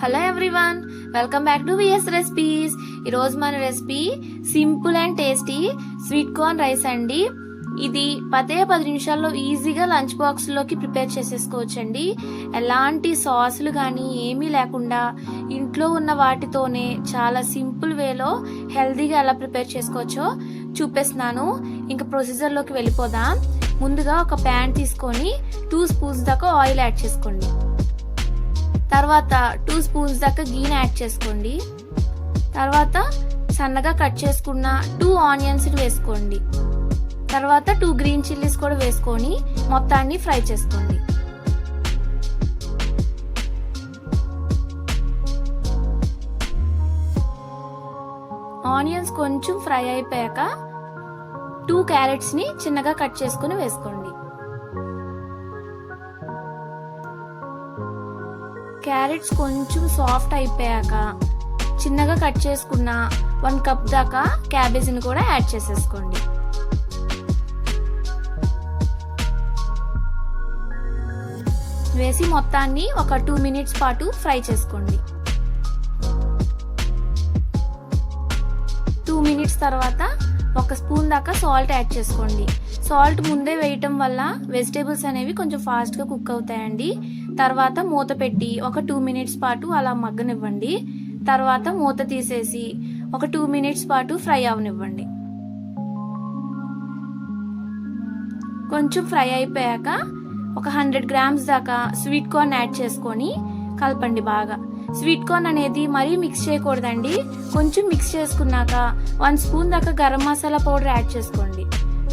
Hello everyone welcome back to VS recipes ఈరోజు మన recipe simple and tasty sweet corn rice అండి. ఇది పదే పది నిమిషాల్లో ఈజీగా లంచ్ బాక్స్లోకి ప్రిపేర్ చేసేసుకోవచ్చండి. ఎలాంటి సాసులు కానీ ఏమీ లేకుండా ఇంట్లో ఉన్న వాటితోనే చాలా సింపుల్ వేలో హెల్తీగా ఎలా ప్రిపేర్ చేసుకోవచ్చో చూపిస్తున్నాను. ఇంకా ప్రొసీజర్లోకి వెళ్ళిపోదాం. ముందుగా ఒక ప్యాన్ తీసుకొని టూ స్పూన్స్ దాకా ఆయిల్ యాడ్ చేసుకోండి. తర్వాత టూ స్పూన్స్ దాకా గీని యాడ్ చేసుకోండి. తర్వాత సన్నగా కట్ చేసుకున్న టూ ఆనియన్స్ వేసుకోండి. తర్వాత టూ గ్రీన్ చిల్లీస్ కూడా వేసుకొని మొత్తాన్ని ఫ్రై చేసుకోండి. ఆనియన్స్ కొంచెం ఫ్రై అయిపోయాక టూ క్యారెట్స్ని చిన్నగా కట్ చేసుకుని వేసుకోండి. క్యారెట్స్ కొంచెం సాఫ్ట్ అయిపోయాక చిన్నగా కట్ చేసుకున్న వన్ కప్ దాకా క్యాబేజీని కూడా యాడ్ చేసేసుకోండి. వేసి మొత్తాన్ని ఒక టూ మినిట్స్ పాటు ఫ్రై చేసుకోండి. టూ మినిట్స్ తర్వాత ఒక స్పూన్ దాకా సాల్ట్ యాడ్ చేసుకోండి. సాల్ట్ ముందే వేయటం వల్ల వెజిటేబుల్స్ అనేవి కొంచెం ఫాస్ట్గా కుక్ అవుతాయండి. తర్వాత మూత పెట్టి ఒక టూ మినిట్స్ పాటు అలా మగ్గనివ్వండి. తర్వాత మూత తీసేసి ఒక టూ మినిట్స్ పాటు ఫ్రై అవనివ్వండి. కొంచెం ఫ్రై అయిపోయాక ఒక హండ్రెడ్ గ్రామ్స్ దాకా స్వీట్ కార్న్ యాడ్ చేసుకొని కలపండి బాగా. స్వీట్ కార్న్ అనేది మరీ మిక్స్ చేయకూడదండి. కొంచెం మిక్స్ చేసుకున్నాక వన్ స్పూన్ దాకా గరం మసాలా పౌడర్ యాడ్ చేసుకోండి.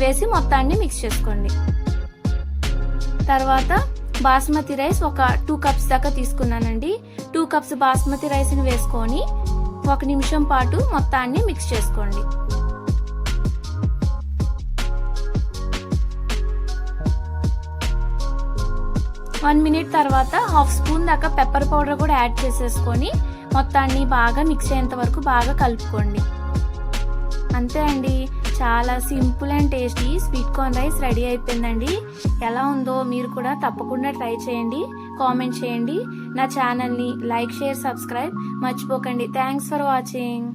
వేసి మొత్తాన్ని మిక్స్ చేసుకోండి. తర్వాత బాస్మతి రైస్ ఒక టూ కప్స్ దాకా తీసుకున్నానండి. టూ కప్స్ బాస్మతి రైస్ని వేసుకొని ఒక నిమిషం పాటు మొత్తాన్ని మిక్స్ చేసుకోండి. వన్ మినిట్ తర్వాత హాఫ్ స్పూన్ దాకా పెప్పర్ పౌడర్ కూడా యాడ్ చేసేసుకొని మొత్తాన్ని బాగా మిక్స్ అయ్యేంత వరకు బాగా కలుపుకోండి. అంతే అండి. చాలా simple and tasty sweet corn rice ready అయిపోయిందండి. ఎలా ఉందో మీరు కూడా తప్పకుండా ట్రై చేయండి కామెంట్ చేయండి. నా ఛానల్ని లైక్ షేర్ సబ్స్క్రైబ్ మర్చిపోకండి. Thanks for watching.